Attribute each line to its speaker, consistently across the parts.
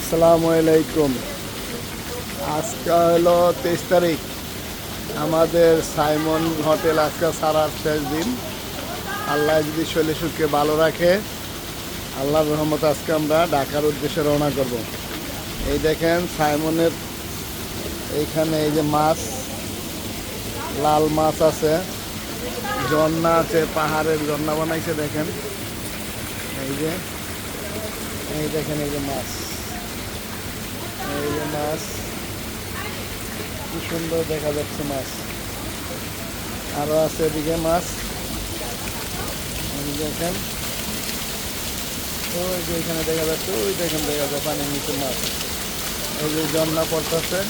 Speaker 1: আসসালামু আলাইকুম আজকে হলো তেইশ তারিখ আমাদের সাইমন হোটেল আজকে সারার শেষ দিন আল্লাহ যদি শৈলী সুখকে ভালো রাখে আল্লাহ রহমত আজকে আমরা ঢাকার উদ্দেশ্যে রওনা করব। এই দেখেন সাইমনের এইখানে এই যে মাছ লাল মাছ আছে ঝর্ণা আছে পাহাড়ের ঝর্ণা বানাইছে দেখেন এই যে এই দেখেন এই যে মাছ এই মাছ কি সুন্দর দেখা যাচ্ছে মাছ আরো আছে এদিকে মাছ ওই যে এখানে দেখা যাচ্ছে ওই দেখেন দেখা যায় পানির নিচে মাছ ওই যে জমনা পড়তেছে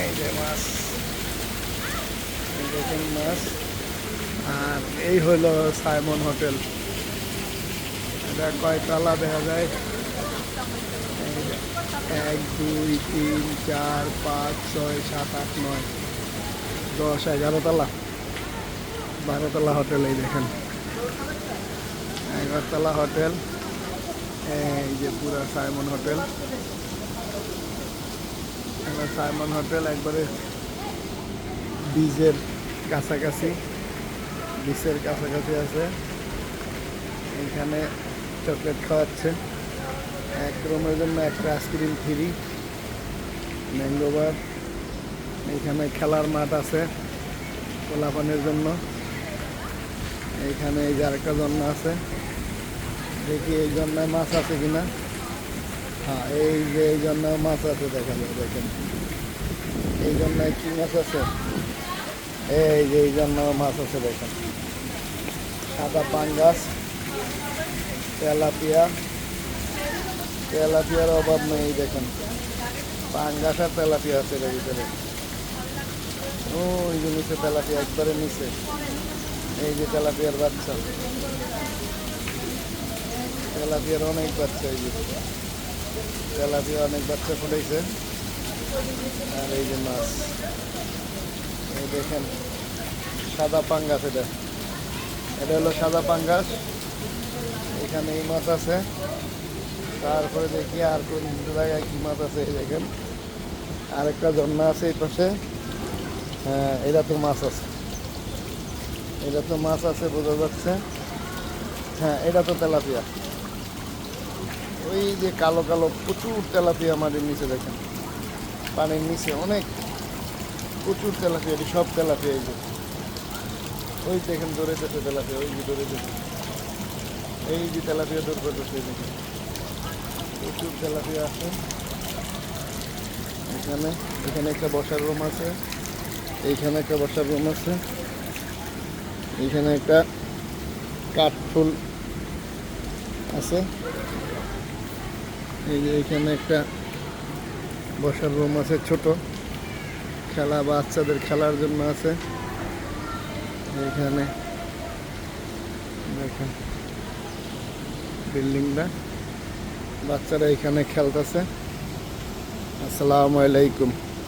Speaker 1: এই যে মাছ দেখেন মাছ আর এই হলো সাইমন হোটেল এটা কয়তলা দেখা যায় এক দুই তিন চার পাঁচ ছয় সাত আট নয় দশ এগারোতলা বারোতলা হোটেল এই দেখেন এগারোতলা হোটেল এই যে পুরা সাইমন হোটেল সাইমন হোটেল একবারে বীজের কাছাকাছি বিচের কাছাকাছি আছে এখানে চকলেট খাওয়াচ্ছে এক রুমের জন্য একটা আইসক্রিম ফ্রি ম্যাঙ্গোবার এখানে খেলার মাঠ আছে কোলাপানের জন্য এখানে এই যে আরেকটা জন্য আছে দেখি এই জন্যে মাছ আছে কিনা হ্যাঁ এই যে এই জন্য মাছ আছে দেখা যায় দেখেন এই জন্য কি মাছ আছে এই যে এই জন্য মাছ আছে দেখেন সাদা পাঙ্গাস তেলাপিয়া তেলাপিয়ার অভাব নেই দেখেন পাঙ্গাসার তেলাপিয়া আছে এর ভিতরে ওই যে নিচে তেলাপিয়া একবারে নিচে এই যে তেলাপিয়ার বাচ্চা তেলাপিয়ার অনেক বাচ্চা এই যে তেলাপিয়া অনেক বাচ্চা ফুটেছে আর এই যে মাছ এই দেখেন সাদা পাঙ্গাস এটা এটা হলো সাদা পাঙ্গাস এখানে এই মাছ আছে তারপরে দেখি আর কোন জায়গায় কি মাছ আছে এই দেখেন আরেকটা জন্মা আছে এই পাশে হ্যাঁ এটা তো মাছ আছে এটা তো মাছ আছে বোঝা যাচ্ছে হ্যাঁ এটা তো তেলাপিয়া ওই যে কালো কালো প্রচুর তেলাপিয়া আমাদের নিচে দেখেন পানির নিচে অনেক প্রচুর তেলাপিয়া সব তেলাপিয়া এই যে ওই দেখেন ধরেছে তেলাপিয়া ওই যে যেতে এই যে তেলাপিয়া দূর করতেছে প্রচুর তেলাপিয়া আছে এখানে এখানে একটা বসার রুম আছে এইখানে একটা বসার রুম আছে এইখানে একটা কাঠ ফুল আছে এই যে এখানে একটা বসার রুম আছে ছোট খেলা বাচ্চাদের খেলার জন্য আছে এখানে দেখেন বিল্ডিংটা বাচ্চারা এখানে খেলতেছে আসসালামু আলাইকুম